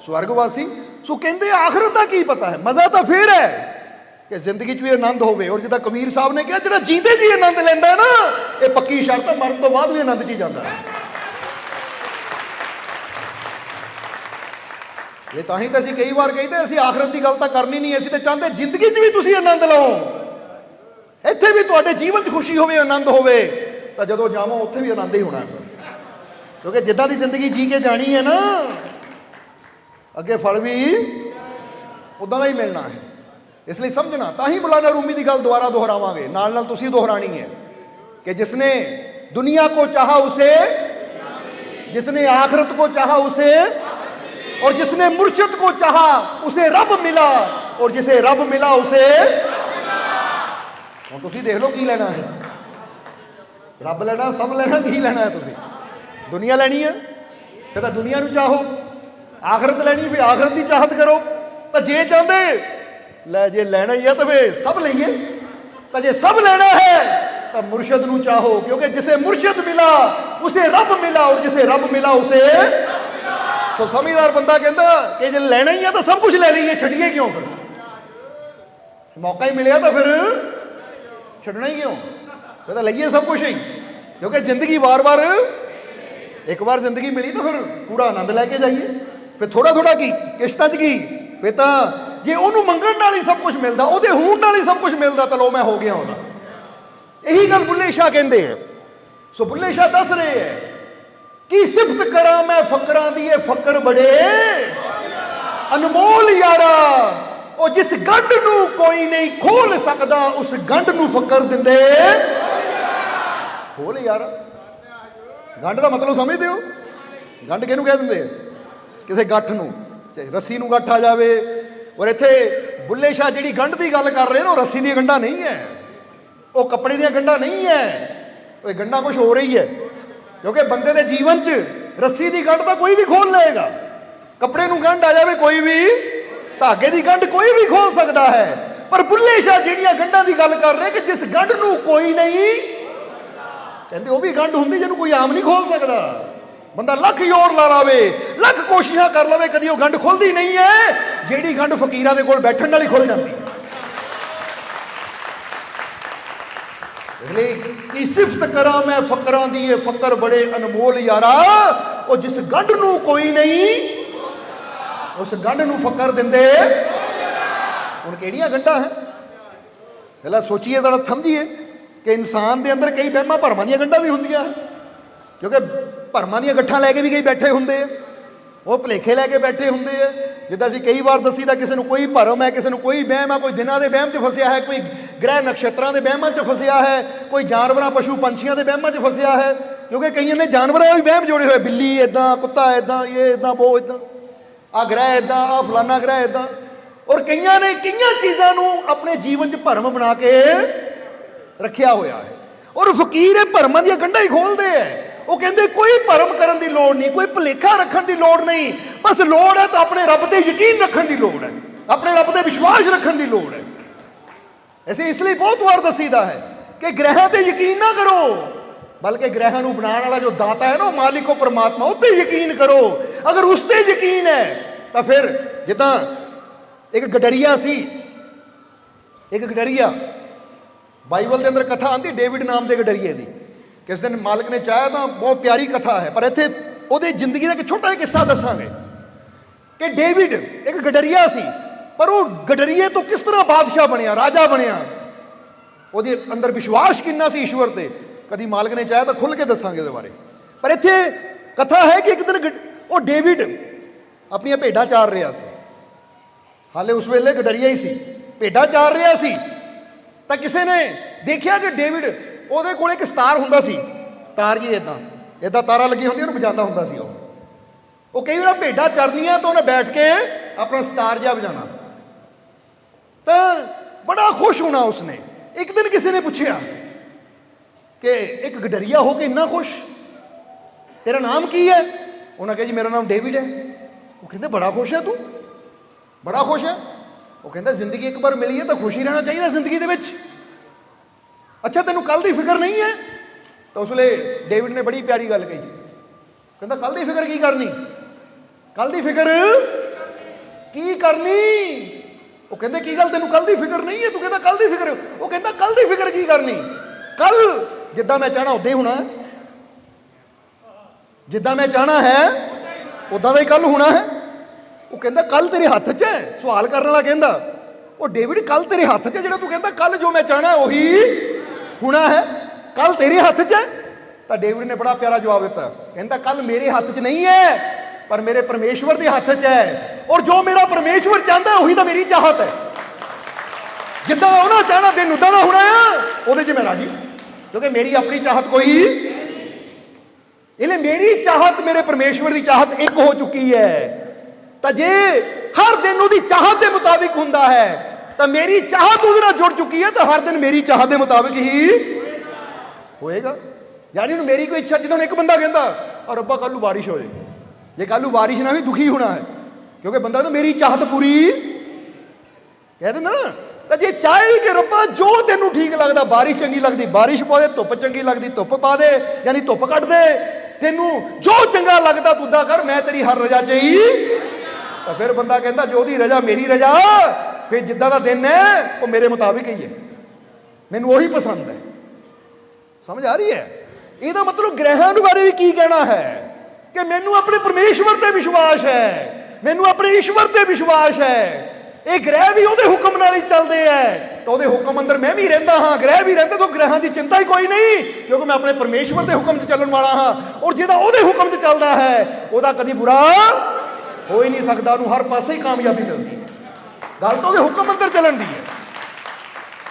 ਸਵਰਗਵਾਸੀ। ਸੋ ਕਹਿੰਦੇ ਆਖਰਤ ਦਾ ਕੀ ਪਤਾ ਹੈ? ਮਜ਼ਾ ਤਾਂ ਫੇਰ ਹੈ ਕਿ ਜ਼ਿੰਦਗੀ 'ਚ ਵੀ ਆਨੰਦ ਹੋਵੇ। ਔਰ ਜਿੱਦਾਂ ਕਬੀਰ ਸਾਹਿਬ ਨੇ ਕਿਹਾ, ਜਿਹੜਾ ਜੀਂਦੇ ਜੀ ਆਨੰਦ ਲੈਂਦਾ ਹੈ ਨਾ, ਇਹ ਪੱਕੀ ਸ਼ਰਤ ਹੈ, ਮਰਨ ਤੋਂ ਬਾਅਦ ਵੀ ਆਨੰਦ 'ਚ ਹੀ ਜਾਂਦਾ ਹੈ। ਇਹ ਤਾਂ ਹੀ ਤਾਂ ਅਸੀਂ ਕਈ ਵਾਰ ਕਹਿੰਦੇ, ਅਸੀਂ ਆਖਰਤ ਦੀ ਗੱਲ ਤਾਂ ਕਰਨੀ ਨਹੀਂ, ਅਸੀਂ ਤਾਂ ਚਾਹੁੰਦੇ ਜ਼ਿੰਦਗੀ 'ਚ ਵੀ ਤੁਸੀਂ ਆਨੰਦ ਲਓ। ਇੱਥੇ ਵੀ ਤੁਹਾਡੇ ਜੀਵਨ 'ਚ ਖੁਸ਼ੀ ਹੋਵੇ, ਆਨੰਦ ਹੋਵੇ, ਤਾਂ ਜਦੋਂ ਜਾਵੋ, ਉੱਥੇ ਵੀ ਆਨੰਦ ਹੀ ਹੋਣਾ ਕਿਉਂਕਿ ਜਿੱਦਾਂ ਦੀ ਜ਼ਿੰਦਗੀ ਜੀ ਕੇ ਜਾਣੀ ਹੈ ਨਾ ਅੱਗੇ ਫਲ ਵੀ ਉਦਾਂ ਦਾ ਹੀ ਮਿਲਣਾ ਹੈ ਇਸ ਲਈ ਸਮਝਣਾ ਤਾਂ ਹੀ ਮੌਲਾਨਾ ਰੂਮੀ ਦੀ ਗੱਲ ਦੁਬਾਰਾ ਦੁਹਰਾਵਾਂਗੇ ਨਾਲ ਨਾਲ ਤੁਸੀਂ ਦੁਹਰਾਣੀ ਹੈ ਕਿ ਜਿਸਨੇ ਦੁਨੀਆ को चाहा उसे जिसने आखिरत को चाहा उसे और जिसने मुर्शिद को चाहा उसे रब मिला और जिसे रब मिला उसे ਹੁਣ ਤੁਸੀਂ ਦੇਖ ਲਓ ਕੀ ਲੈਣਾ ਹੈ ਰੱਬ ਲੈਣਾ ਸਭ ਲੈਣਾ ਕੀ ਲੈਣਾ ਹੈ ਤੁਸੀਂ ਦੁਨੀਆ ਲੈਣੀ ਹੈ ਫਿਰ ਤਾਂ ਦੁਨੀਆ ਨੂੰ ਚਾਹੋ ਆਖਰਤ ਲੈਣੀ ਫਿਰ ਆਖਰਤ ਦੀ ਚਾਹਤ ਕਰੋ। ਤਾਂ ਜੇ ਚਾਹੁੰਦੇ, ਲੈ ਜੇ ਲੈਣਾ ਹੀ ਹੈ ਤਾਂ ਫੇ ਸਭ ਲਈਏ। ਤਾਂ ਜੇ ਸਭ ਲੈਣਾ ਹੈ, ਤਾਂ ਮੁਰਸ਼ਦ ਨੂੰ ਚਾਹੋ, ਕਿਉਂਕਿ ਜਿਸੇ ਮੁਰਸ਼ਦ ਮਿਲਾ, ਉਸੇ ਰੱਬ ਮਿਲਾ, ਔਰ ਜਿਸੇ ਰੱਬ ਮਿਲਾ, ਉਸੇ ਸੋ ਸਮਝਦਾਰ ਬੰਦਾ ਕਹਿੰਦਾ, ਕਿ ਜੇ ਲੈਣਾ ਹੀ ਹੈ ਤਾਂ ਸਭ ਕੁਝ ਲੈ ਲਈਏ, ਛੱਡੀਏ ਕਿਉਂ ਫਿਰ? ਮੌਕਾ ਹੀ ਮਿਲਿਆ ਤਾਂ ਫਿਰ ਛੱਡਣਾ ਹੀ ਕਿਉਂ? ਫਿਰ ਤਾਂ ਲਈਏ ਸਭ ਕੁਝ ਹੀ, ਕਿਉਂਕਿ ਜ਼ਿੰਦਗੀ ਵਾਰ-ਵਾਰ, ਇੱਕ ਵਾਰ ਜ਼ਿੰਦਗੀ ਮਿਲੀ ਤਾਂ ਫਿਰ ਪੂਰਾ ਆਨੰਦ ਲੈ ਕੇ ਜਾਈਏ। ਫਿਰ ਥੋੜਾ ਥੋੜਾ ਕੀ, ਕਿਸ਼ਤਾਂ 'ਚ ਕੀ? ਫਿਰ ਤਾਂ ਜੇ ਉਹਨੂੰ ਮੰਗਣ ਨਾਲ ਹੀ ਸਭ ਕੁਝ ਮਿਲਦਾ, ਉਹਦੇ ਹੋਣ ਨਾਲ ਹੀ ਸਭ ਕੁਝ ਮਿਲਦਾ, ਤਾਂ ਲੋ ਮੈਂ ਹੋ ਗਿਆ ਉਹਦਾ। ਇਹੀ ਗੱਲ ਬੁੱਲੇ ਸ਼ਾਹ ਕਹਿੰਦੇ ਆ। ਸੋ ਬੁੱਲੇ ਸ਼ਾਹ ਦੱਸ ਰਹੇ ਹੈ ਕਿ ਸਿਫਤ ਕਰਾਂ ਮੈਂ ਫਕਰਾਂ ਦੀ, ਇਹ ਫਕਰ ਬੜੇ। ਅਨਮੋਲ ਯਾਰਾ, ਉਹ ਜਿਸ ਗੰਢ ਨੂੰ ਕੋਈ ਨਹੀਂ ਖੋਲ ਸਕਦਾ, ਉਸ ਗੰਢ ਨੂੰ ਫਕਰ ਦਿੰਦੇ। ਖੋਲ ਯਾਰਾ। ਗੰਢ ਦਾ ਮਤਲਬ ਸਮਝਦੇ ਹੋ? ਗੰਢ ਕਿਹਨੂੰ ਕਹਿ ਦਿੰਦੇ ਆ? ਕਿਸੇ ਗੱਠ ਨੂੰ, ਚਾਹੇ ਰੱਸੀ ਨੂੰ ਗੱਠ ਆ ਜਾਵੇ। ਔਰ ਇੱਥੇ ਬੁੱਲੇ ਸ਼ਾਹ ਜਿਹੜੀ ਗੰਢ ਦੀ ਗੱਲ ਕਰ ਰਹੇ ਨੇ, ਉਹ ਰੱਸੀ ਦੀ ਗੰਢਾ ਨਹੀਂ ਹੈ ਉਹ ਕੱਪੜੇ ਦੀਆਂ ਗੰਢਾਂ ਨਹੀਂ ਹੈ ਉਹ ਇਹ ਗੰਢਾਂ ਕੁਝ ਹੋ ਰਹੀ ਹੈ ਕਿਉਂਕਿ ਬੰਦੇ ਦੇ ਜੀਵਨ 'ਚ ਰੱਸੀ ਦੀ ਗੰਢ ਤਾਂ ਕੋਈ ਵੀ ਖੋਲ ਲਏਗਾ। ਕੱਪੜੇ ਨੂੰ ਗੰਢ ਆ ਜਾਵੇ, ਕੋਈ ਵੀ ਧਾਗੇ ਦੀ ਗੰਢ ਕੋਈ ਵੀ ਖੋਲ ਸਕਦਾ ਹੈ। ਪਰ ਬੁੱਲੇ ਸ਼ਾਹ ਜਿਹੜੀਆਂ ਗੰਢਾਂ ਦੀ ਗੱਲ ਕਰ ਰਹੇ ਕਿ ਜਿਸ ਗੰਢ ਨੂੰ ਕੋਈ ਨਹੀਂ, ਕਹਿੰਦੇ ਉਹ ਵੀ ਗੰਢ ਹੁੰਦੀ, ਜਿਹਨੂੰ ਕੋਈ ਆਮ ਨਹੀਂ ਖੋਲ ਸਕਦਾ। ਬੰਦਾ ਲੱਖ ਯੋਰ ਲਾ ਲਾਵੇ, ਲੱਖ ਕੋਸ਼ਿਸ਼ਾਂ ਕਰ ਲਵੇ, ਕਦੀ ਉਹ ਗੰਢ ਖੁੱਲਦੀ ਨਹੀਂ ਹੈ। ਜਿਹੜੀ ਗੰਢ ਫਕੀਰਾਂ ਦੇ ਕੋਲ ਬੈਠਣ ਨਾਲ ਹੀ ਖੁੱਲ ਜਾਂਦੀ ਹੈ। ਕੀ ਸਿਫਤ ਕਰਾਂ ਮੈਂ ਫਕਰਾਂ ਦੀ, ਇਹ ਫਕਰ ਬੜੇ ਅਨਮੋਲ ਯਾਰਾ। ਉਹ ਜਿਸ ਗੰਢ ਨੂੰ ਕੋਈ ਨਹੀਂ, ਉਸ ਗੰਢ ਨੂੰ ਫਕਰ ਦਿੰਦੇ। ਹੁਣ ਕਿਹੜੀਆਂ ਗੰਢਾਂ ਹੈ ਪਹਿਲਾਂ ਸੋਚੀਏ, ਜ਼ਰਾ ਸਮਝੀਏ ਕਿ ਇਨਸਾਨ ਦੇ ਅੰਦਰ ਕਈ ਵਹਿਮਾਂ ਭਰਮਾਂ ਦੀਆਂ ਗੰਢਾਂ ਵੀ ਹੁੰਦੀਆਂ ਕਿਉਂਕਿ ਭਰਮਾਂ ਦੀਆਂ ਗੱਠਾਂ ਲੈ ਕੇ ਵੀ ਕਈ ਬੈਠੇ ਹੁੰਦੇ ਆ। ਉਹ ਭਲੇਖੇ ਲੈ ਕੇ ਬੈਠੇ ਹੁੰਦੇ ਆ। ਜਿੱਦਾਂ ਅਸੀਂ ਕਈ ਵਾਰ ਦੱਸੀ ਤਾਂ ਕਿਸੇ ਨੂੰ ਕੋਈ ਭਰਮ ਹੈ, ਕਿਸੇ ਨੂੰ ਕੋਈ ਵਹਿਮ ਹੈ, ਕੋਈ ਦਿਨਾਂ ਦੇ ਵਹਿਮ 'ਚ ਫਸਿਆ ਹੈ, ਕੋਈ ਗ੍ਰਹਿ ਨਕਸ਼ਤਰਾਂ ਦੇ ਵਹਿਮਾਂ 'ਚ ਫਸਿਆ ਹੈ, ਕੋਈ ਜਾਨਵਰਾਂ, ਪਸ਼ੂ ਪੰਛੀਆਂ ਦੇ ਵਹਿਮਾਂ 'ਚ ਫਸਿਆ ਹੈ। ਕਿਉਂਕਿ ਕਈਆਂ ਨੇ ਜਾਨਵਰਾਂ ਦੇ ਵੀ ਵਹਿਮ ਜੋੜੇ ਹੋਏ ਬਿੱਲੀ ਇਦਾਂ ਕੁੱਤਾ ਇਦਾਂ ਇਹ ਇਦਾਂ ਉਹ ਇਦਾਂ ਆ ਗ੍ਰਹਿ ਇਦਾਂ ਆ ਫਲਾਨਾ ਗ੍ਰਹਿ ਇਦਾਂ ਔਰ ਕਈਆਂ ਨੇ ਕਈਆਂ ਚੀਜ਼ਾਂ ਨੂੰ ਆਪਣੇ ਜੀਵਨ 'ਚ ਭਰਮ ਬਣਾ ਕੇ ਰੱਖਿਆ ਹੋਇਆ ਹੈ। ਔਰ ਫਕੀਰ ਇਹ ਭਰਮਾਂ ਦੀਆਂ ਗੰਢਾਂ ਹੀ ਖੋਲਦੇ ਐ ਉਹ ਕਹਿੰਦੇ ਕੋਈ ਭਰਮ ਕਰਨ ਦੀ ਲੋੜ ਨਹੀਂ, ਕੋਈ ਭੁਲੇਖਾ ਰੱਖਣ ਦੀ ਲੋੜ ਨਹੀਂ। ਬਸ ਲੋੜ ਹੈ ਤਾਂ ਆਪਣੇ ਰੱਬ ਤੇ ਯਕੀਨ ਰੱਖਣ ਦੀ ਲੋੜ ਹੈ। ਆਪਣੇ ਰੱਬ ਤੇ ਵਿਸ਼ਵਾਸ ਰੱਖਣ ਦੀ ਲੋੜ ਹੈ। ਅਸੀਂ ਇਸ ਲਈ ਬਹੁਤ ਵਾਰ ਦੱਸੀਦਾ ਹੈ ਕਿ ਗ੍ਰਹਿਾਂ ਤੇ ਯਕੀਨ ਨਾ ਕਰੋ। ਬਲਕਿ ਗ੍ਰਹਿਾਂ ਨੂੰ ਬਣਾਉਣ ਵਾਲਾ ਜੋ ਦਾਤਾ ਹੈ ਨਾ, ਉਹ ਮਾਲਿਕ ਉਹ ਪਰਮਾਤਮਾ, ਉਹ ਤੇ ਯਕੀਨ ਕਰੋ। ਅਗਰ ਉਸ ਤੇ ਯਕੀਨ ਹੈ, ਤਾਂ ਫਿਰ ਜਿੱਦਾਂ ਇੱਕ ਗਡਰੀਆ ਸੀ, ਇੱਕ ਗਡਰੀਆ, ਬਾਈਬਲ ਦੇ ਅੰਦਰ ਕਥਾ ਆਂਦੀ ਡੇਵਿਡ ਨਾਮ ਦੇ ਗਡਰੀਏ ਦੀ। ਕਿਸ ਦਿਨ ਮਾਲਕ ਨੇ ਚਾਹਿਆ ਤਾਂ ਬਹੁਤ ਪਿਆਰੀ ਕਥਾ ਹੈ, ਪਰ ਇੱਥੇ ਉਹਦੇ ਜ਼ਿੰਦਗੀ ਦਾ ਇੱਕ ਛੋਟਾ ਜਿਹਾ ਕਿੱਸਾ ਦੱਸਾਂਗੇ। ਕਿ ਡੇਵਿਡ ਇੱਕ ਗਡਰੀਆ ਸੀ, ਪਰ ਉਹ ਗਡਰੀਏ ਤੋਂ ਕਿਸ ਤਰ੍ਹਾਂ ਬਾਦਸ਼ਾਹ ਬਣਿਆ, ਰਾਜਾ ਬਣਿਆ? ਉਹਦੇ ਅੰਦਰ ਵਿਸ਼ਵਾਸ ਕਿੰਨਾ ਸੀ ਈਸ਼ਵਰ ਤੇ? ਕਦੀ ਮਾਲਕ ਨੇ ਚਾਹਿਆ ਤਾਂ ਖੁੱਲ ਕੇ ਦੱਸਾਂਗੇ ਉਹਦੇ ਬਾਰੇ। ਪਰ ਇੱਥੇ ਕਥਾ ਹੈ ਕਿ ਇੱਕ ਦਿਨ ਗ- ਉਹ ਡੇਵਿਡ ਆਪਣੀਆਂ ਭੇਡਾਂ ਚਾਰ ਰਿਹਾ ਸੀ। ਹਾਲੇ ਉਸ ਵੇਲੇ ਗਡਰੀਆ ਹੀ ਸੀ। ਭੇਡਾਂ ਚਾਰ ਰਿਹਾ ਸੀ। ਤਾਂ ਕਿਸੇ ਨੇ ਦੇਖਿਆ ਕਿ ਡੇਵਿਡ ਉਹਦੇ ਕੋਲ ਇੱਕ ਸਤਾਰ ਹੁੰਦਾ ਸੀ, ਤਾਰ ਜੀ ਇਦਾਂ ਇਦਾਂ ਤਾਰਾਂ ਲੱਗੀਆਂ ਹੁੰਦੀਆਂ, ਉਹਨੂੰ ਵਜਾਉਂਦਾ ਹੁੰਦਾ ਸੀ ਉਹ। ਉਹ ਕਈ ਵਾਰ ਭੇਡਾਂ ਚਰਨੀਆਂ ਤਾਂ ਉਹਨੇ ਬੈਠ ਕੇ ਆਪਣਾ ਸਤਾਰ ਜਿਹਾ ਵਜਾਣਾ ਤਾਂ ਬੜਾ ਖੁਸ਼ ਹੋਣਾ ਉਸਨੇ। ਇੱਕ ਦਿਨ ਕਿਸੇ ਨੇ ਪੁੱਛਿਆ ਕਿ ਇੱਕ ਗਡਰੀਆ ਹੋ ਕੇ ਇੰਨਾ ਖੁਸ਼? ਤੇਰਾ ਨਾਮ ਕੀ ਹੈ? ਉਹਨਾਂ ਕਿਹਾ ਜੀ, ਮੇਰਾ ਨਾਮ ਡੇਵਿਡ ਹੈ। ਉਹ ਕਹਿੰਦੇ, ਬੜਾ ਖੁਸ਼ ਹੈ ਤੂੰ? ਬੜਾ ਖੁਸ਼ ਹੈ? ਉਹ ਕਹਿੰਦਾ, ਜ਼ਿੰਦਗੀ ਇੱਕ ਵਾਰ ਮਿਲੀ ਹੈ ਤਾਂ ਖੁਸ਼ੀ ਰਹਿਣਾ ਚਾਹੀਦਾ ਜ਼ਿੰਦਗੀ ਦੇ ਵਿੱਚ। ਅੱਛਾ, ਤੈਨੂੰ ਕੱਲ ਦੀ ਫਿਕਰ ਨਹੀਂ ਹੈ? ਤਾਂ ਉਸ ਵੇਲੇ ਡੇਵਿਡ ਨੇ ਬੜੀ ਪਿਆਰੀ ਗੱਲ ਕਹੀ। ਕਹਿੰਦਾ ਕੱਲ ਦੀ ਫਿਕਰ ਕੀ ਕਰਨੀ? ਕੱਲ ਦੀ ਫਿਕਰ ਕੀ ਕਰਨੀ? ਉਹ ਕਹਿੰਦੇ, ਕੀ ਗੱਲ, ਤੈਨੂੰ ਕੱਲ ਦੀ ਫਿਕਰ ਨਹੀਂ ਹੈ? ਤੂੰ ਕਹਿੰਦਾ ਕੱਲ ਦੀ ਫਿਕਰ। ਉਹ ਕਹਿੰਦਾ ਕੱਲ ਦੀ ਫਿਕਰ ਕੀ ਕਰਨੀ? ਕੱਲ ਜਿੱਦਾਂ ਮੈਂ ਚਾਹਣਾ, ਉਦਾਂ ਹੀ ਹੋਣਾ ਜਿੱਦਾਂ ਮੈਂ ਚਾਹਣਾ ਹੈ, ਉਦਾਂ ਦਾ ਹੀ ਕੱਲ ਹੋਣਾ ਹੈ। ਉਹ ਕਹਿੰਦਾ ਕੱਲ ਤੇਰੇ ਹੱਥ 'ਚ ਹੈ? ਸਵਾਲ ਕਰਨ ਵਾਲਾ ਕਹਿੰਦਾ, ਉਹ ਡੇਵਿਡ ਕੱਲ ਤੇਰੇ ਹੱਥ 'ਚ ਜਿਹੜਾ ਤੂੰ ਕਹਿੰਦਾ ਕੱਲ ਜੋ ਮੈਂ ਚਾਹਣਾ, ਉਹੀ ਹੋਣਾ ਹੈ ਕੱਲ ਤੇਰੇ ਹੱਥ 'ਚ ਹੈ। ਤਾਂ ਡੇਵਿਡ ਨੇ ਬੜਾ ਪਿਆਰਾ ਜਵਾਬ ਦਿੱਤਾ। ਕਹਿੰਦਾ ਕੱਲ ਮੇਰੇ ਹੱਥ 'ਚ ਨਹੀਂ ਹੈ, ਪਰ ਮੇਰੇ ਪਰਮੇਸ਼ਵਰ ਦੇ ਹੱਥ 'ਚ ਹੈ। ਔਰ ਜੋ ਮੇਰਾ ਪਰਮੇਸ਼ਵਰ ਚਾਹੁੰਦਾ ਉਹੀ ਤਾਂ ਮੇਰੀ ਚਾਹਤ ਹੈ। ਜਿੱਦਾਂ ਦਾ ਉਹਨਾਂ ਚਾਹਣਾ ਦਿਨ ਉਦਾਂ ਦਾ ਹੋਣਾ ਆ, ਉਹਦੇ 'ਚ ਮੈਂ ਰਾਜੀ ਕਿਉਂਕਿ ਮੇਰੀ ਆਪਣੀ ਚਾਹਤ ਕੋਈ ਇਹਨੇ ਮੇਰੀ ਚਾਹਤ, ਮੇਰੇ ਪਰਮੇਸ਼ਵਰ ਦੀ ਚਾਹਤ ਇੱਕ ਹੋ ਚੁੱਕੀ ਹੈ। ਤਾਂ ਜੇ ਹਰ ਦਿਨ ਉਹਦੀ ਚਾਹਤ ਦੇ ਮੁਤਾਬਿਕ ਹੁੰਦਾ ਹੈ ਤਾਂ ਮੇਰੀ ਚਾਹਤ ਉਹਦੇ ਨਾਲ ਜੁੜ ਚੁੱਕੀ ਹੈ ਤਾਂ ਹਰ ਦਿਨ ਮੇਰੀ ਚਾਹਤ ਦੇ ਮੁਤਾਬਿਕ ਹੀ ਹੋਏਗਾ। ਯਾਨੀ ਨੂੰ ਮੇਰੀ ਕੋਈ ਇੱਛਾ ਜਦੋਂ ਇੱਕ ਬੰਦਾ ਕਹਿੰਦਾ ਔਰ ਰੱਬਾ ਕੱਲ ਨੂੰ ਬਾਰਿਸ਼ ਹੋ ਜਾਏ ਜੇ ਕੱਲ ਨੂੰ ਬਾਰਿਸ਼ ਨਾ ਵੀ ਦੁਖੀ ਹੋਣਾ ਹੈ। ਕਿਉਂਕਿ ਬੰਦਾ ਕਹਿੰਦਾ, ਮੇਰੀ ਚਾਹਤ ਪੂਰੀ ਕਹਿ ਦਿੰਦਾ ਨਾ। ਤਾਂ ਜੇ ਚਾਹੇ ਕਿ ਰੱਬਾ, ਜੋ ਤੈਨੂੰ ਠੀਕ ਲੱਗਦਾ, ਬਾਰਿਸ਼ ਚੰਗੀ ਲੱਗਦੀ, ਬਾਰਿਸ਼ ਪਾ ਦੇ, ਧੁੱਪ ਚੰਗੀ ਲੱਗਦੀ, ਧੁੱਪ ਪਾ ਦੇ, ਯਾਨੀ ਧੁੱਪ ਕੱਢ ਦੇ। ਤੈਨੂੰ ਜੋ ਚੰਗਾ ਲੱਗਦਾ, ਤੂੰ ਦਾ ਕਰ, ਮੈਂ ਤੇਰੀ ਹਰ ਰਜਾ ਚ ਹੀ ਤਾਂ ਫਿਰ ਬੰਦਾ ਕਹਿੰਦਾ, ਜੋ ਉਹਦੀ ਰਜਾ, ਮੇਰੀ ਰਜਾ ਫਿਰ ਜਿੱਦਾਂ ਦਾ ਦਿਨ ਹੈ, ਉਹ ਮੇਰੇ ਮੁਤਾਬਿਕ ਹੀ ਹੈ। ਮੈਨੂੰ ਉਹੀ ਪਸੰਦ ਹੈ। ਸਮਝ ਆ ਰਹੀ ਹੈ? ਇਹਦਾ ਮਤਲਬ ਗ੍ਰਹਿਾਂ ਦੇ ਬਾਰੇ ਵੀ ਕੀ ਕਹਿਣਾ ਹੈ? ਕਿ ਮੈਨੂੰ ਆਪਣੇ ਪਰਮੇਸ਼ਵਰ ਤੇ ਵਿਸ਼ਵਾਸ ਹੈ। ਮੈਨੂੰ ਆਪਣੇ ਈਸ਼ਵਰ ਤੇ ਵਿਸ਼ਵਾਸ ਹੈ। ਇਹ ਗ੍ਰਹਿ ਵੀ ਉਹਦੇ ਹੁਕਮ ਨਾਲ ਹੀ ਚੱਲਦੇ ਐ ਤਾਂ ਉਹਦੇ ਹੁਕਮ ਅੰਦਰ ਮੈਂ ਵੀ ਰਹਿੰਦਾ ਹਾਂ। ਗ੍ਰਹਿ ਵੀ ਰਹਿੰਦੇ ਤਾਂ ਗ੍ਰਹਿਾਂ ਦੀ ਚਿੰਤਾ ਹੀ ਕੋਈ ਨਹੀਂ, ਕਿਉਂਕਿ ਮੈਂ ਆਪਣੇ ਪਰਮੇਸ਼ਵਰ ਦੇ ਹੁਕਮ 'ਚ ਚੱਲਣ ਵਾਲਾ ਹਾਂ। ਔਰ ਜਿਹਦਾ ਉਹਦੇ ਹੁਕਮ 'ਚ ਚੱਲਦਾ ਹੈ, ਉਹਦਾ ਕਦੀ ਬੁਰਾ ਹੋ ਹੀ ਨਹੀਂ ਸਕਦਾ। ਉਹਨੂੰ ਹਰ ਪਾਸੇ ਹੀ ਕਾਮਯਾਬੀ ਮਿਲਦੀ ਹੈ। ਗੱਲ ਤਾਂ ਉਹਦੇ ਹੁਕਮ ਅੰਦਰ ਚੱਲਣ ਦੀ ਹੈ।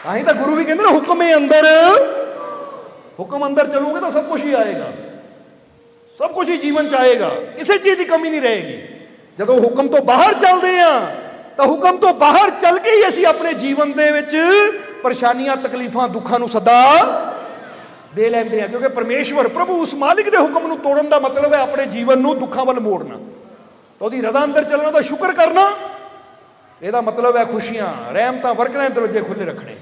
ਤਾਂ ਹੀ ਤਾਂ ਗੁਰੂ ਵੀ ਕਹਿੰਦੇ ਨਾ, ਹੁਕਮੇ ਅੰਦਰ। ਹੁਕਮ ਅੰਦਰ ਚੱਲੂਗੇ ਤਾਂ ਸਭ ਕੁਝ ਹੀ ਆਏਗਾ। ਸਭ ਕੁਝ ਹੀ ਜੀਵਨ ਚ ਆਏਗਾ। ਕਿਸੇ ਚੀਜ਼ ਦੀ ਕਮੀ ਨਹੀਂ ਰਹੇਗੀ। ਜਦੋਂ ਹੁਕਮ ਤੋਂ ਬਾਹਰ ਚੱਲਦੇ ਆ, ਤਾਂ ਹੁਕਮ ਤੋਂ ਬਾਹਰ ਚੱਲ ਕੇ ਹੀ ਅਸੀਂ ਆਪਣੇ ਜੀਵਨ ਦੇ ਵਿੱਚ ਪਰੇਸ਼ਾਨੀਆਂ, ਤਕਲੀਫਾਂ, ਦੁੱਖਾਂ ਨੂੰ ਸਦਾ ਦੇ ਲੈਂਦੇ ਆ। ਕਿਉਂਕਿ ਪਰਮੇਸ਼ਵਰ, ਪ੍ਰਭੂ ਉਸ ਮਾਲਿਕ ਦੇ ਹੁਕਮ ਨੂੰ ਤੋੜਨ ਦਾ ਮਤਲਬ ਹੈ ਆਪਣੇ ਜੀਵਨ ਨੂੰ ਦੁੱਖਾਂ ਵੱਲ ਮੋੜਨਾ। ਉਹਦੀ ਰਜ਼ਾ ਅੰਦਰ ਚੱਲਣਾ ਤਾਂ ਸ਼ੁਕਰ ਕਰਨਾ। ਇਹਦਾ ਮਤਲਬ ਹੈ ਖੁਸ਼ੀਆਂ ਰਹਿਮਤਾਂ ਵਰਕਰਾਂ ਦੇ ਦਰਵਾਜ਼ੇ ਖੁੱਲੇ ਰੱਖਣੇ।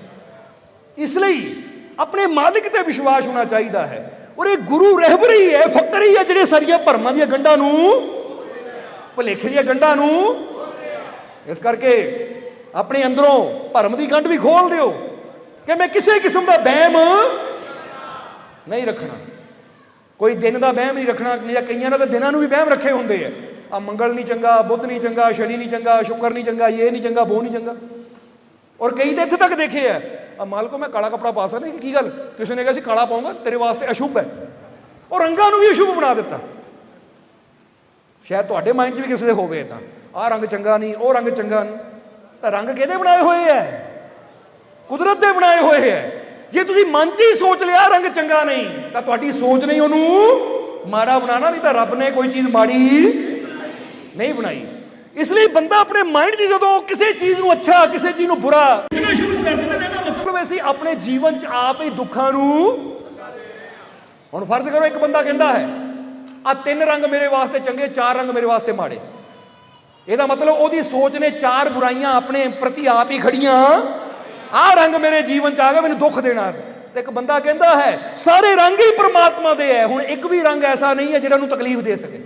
ਇਸ ਲਈ ਆਪਣੇ ਮਾਲਿਕ ਤੇ ਵਿਸ਼ਵਾਸ ਹੋਣਾ ਚਾਹੀਦਾ ਹੈ। ਔਰ ਇਹ ਗੁਰੂ ਰਹਿਬਰੀ ਹੈ ਫਕਰ ਹੀ ਹੈ ਜਿਹੜੇ ਸਾਰੀਆਂ ਭਰਮਾਂ ਦੀਆਂ ਗੰਢਾਂ ਨੂੰ ਭੁਲੇਖੇ ਦੀਆਂ ਗੰਢਾਂ ਨੂੰ ਇਸ ਕਰਕੇ ਆਪਣੇ ਅੰਦਰੋਂ ਭਰਮ ਦੀ ਗੰਢ ਵੀ ਖੋਲ ਦਿਓ ਕਿ ਮੈਂ ਕਿਸੇ ਕਿਸਮ ਦਾ ਵਹਿਮ ਨਹੀਂ ਰੱਖਣਾ। ਕੋਈ ਦਿਨ ਦਾ ਵਹਿਮ ਨਹੀਂ ਰੱਖਣਾ ਜਾਂ ਕਈਆਂ ਨੇ ਤਾਂ ਦਿਨਾਂ ਨੂੰ ਵੀ ਵਹਿਮ ਰੱਖੇ ਹੁੰਦੇ ਆ। ਆ ਮੰਗਲ ਨਹੀਂ ਚੰਗਾ, ਬੁੱਧ ਨਹੀਂ ਚੰਗਾ, ਸ਼ਨੀ ਨਹੀਂ ਚੰਗਾ, ਸ਼ੁਕਰ ਨਹੀਂ ਚੰਗਾ ਇਹ ਨਹੀਂ ਚੰਗਾ ਉਹ ਨਹੀਂ ਚੰਗਾ। ਔਰ ਕਈ ਤਾਂ ਇੱਥੇ ਤੱਕ ਦੇਖੇ ਆ ਆ ਮਾਲਕੋ, ਮੈਂ ਕਾਲਾ ਕਪੜਾ ਪਾ ਸਕਦਾ, ਕਿ ਕੀ ਗੱਲ? ਕਿਸੇ ਨੇ ਕਿਹਾ ਸੀ ਕਾਲਾ ਪਾਉਂਗਾ, ਤੇਰੇ ਵਾਸਤੇ ਅਸ਼ੁਭ ਹੈ ਉਹ ਰੰਗਾਂ ਨੂੰ ਵੀ ਅਸ਼ੁਭ ਬਣਾ ਦਿੱਤਾ। ਸ਼ਾਇਦ ਤੁਹਾਡੇ ਮਾਈਂਡ 'ਚ ਵੀ ਕਿਸੇ ਦੇ ਹੋਵੇ ਤਾਂ ਆਹ ਰੰਗ ਚੰਗਾ ਨਹੀਂ, ਉਹ ਰੰਗ ਚੰਗਾ ਨਹੀਂ। ਤਾਂ ਰੰਗ ਕਿਹਦੇ ਬਣਾਏ ਹੋਏ ਐ? ਕੁਦਰਤ ਦੇ ਬਣਾਏ ਹੋਏ ਐ। ਜੇ ਤੁਸੀਂ ਮਨ 'ਚ ਹੀ ਸੋਚ ਲਿਆ ਰੰਗ ਚੰਗਾ ਨਹੀਂ, ਤਾਂ ਤੁਹਾਡੀ ਸੋਚ ਨਹੀਂ ਉਹਨੂੰ ਮਾੜਾ ਬਣਾਣਾ ਨਹੀਂ ਤਾਂ ਰੱਬ ਨੇ ਕੋਈ ਚੀਜ਼ ਮਾੜੀ ਨਹੀਂ ਬਣਾਈ। ਇਸ ਲਈ ਬੰਦਾ ਆਪਣੇ ਮਾਈਂਡ 'ਚ ਜਦੋਂ ਕਿਸੇ ਚੀਜ਼ ਨੂੰ ਅੱਛਾ ਕਿਸੇ ਚੀਜ਼ ਨੂੰ ਬੁਰਾ ਸ਼ੁਰੂ ਕਰ ਦਿੰਦਾ ਇਹਦਾ ਮਤਲਬ ਅਸੀਂ ਆਪਣੇ ਜੀਵਨ 'ਚ ਆਪ ਹੀ ਦੁੱਖਾਂ ਨੂੰ ਹੁਣ ਫਰਜ਼ ਕਰੋ ਇੱਕ ਬੰਦਾ ਕਹਿੰਦਾ ਹੈ ਆ ਤਿੰਨ ਰੰਗ ਮੇਰੇ ਵਾਸਤੇ ਚੰਗੇ ਚਾਰ ਰੰਗ ਮੇਰੇ ਵਾਸਤੇ ਮਾੜੇ। ਇਹਦਾ ਮਤਲਬ ਉਹਦੀ ਸੋਚ ਨੇ ਚਾਰ ਬੁਰਾਈਆਂ ਆਪਣੇ ਪ੍ਰਤੀ ਆਪ ਹੀ ਖੜੀਆਂ। ਆਹ ਰੰਗ ਮੇਰੇ ਜੀਵਨ 'ਚ ਆ ਗਿਆ ਮੈਨੂੰ ਦੁੱਖ ਦੇਣਾ। ਤੇ ਇੱਕ ਬੰਦਾ ਕਹਿੰਦਾ ਹੈ ਸਾਰੇ ਰੰਗ ਹੀ ਪ੍ਰਮਾਤਮਾ ਦੇ ਹੈ ਹੁਣ ਇੱਕ ਵੀ ਰੰਗ ਐਸਾ ਨਹੀਂ ਹੈ ਜਿਹੜਾ ਨੂੰ ਤਕਲੀਫ ਦੇ ਸਕੇ।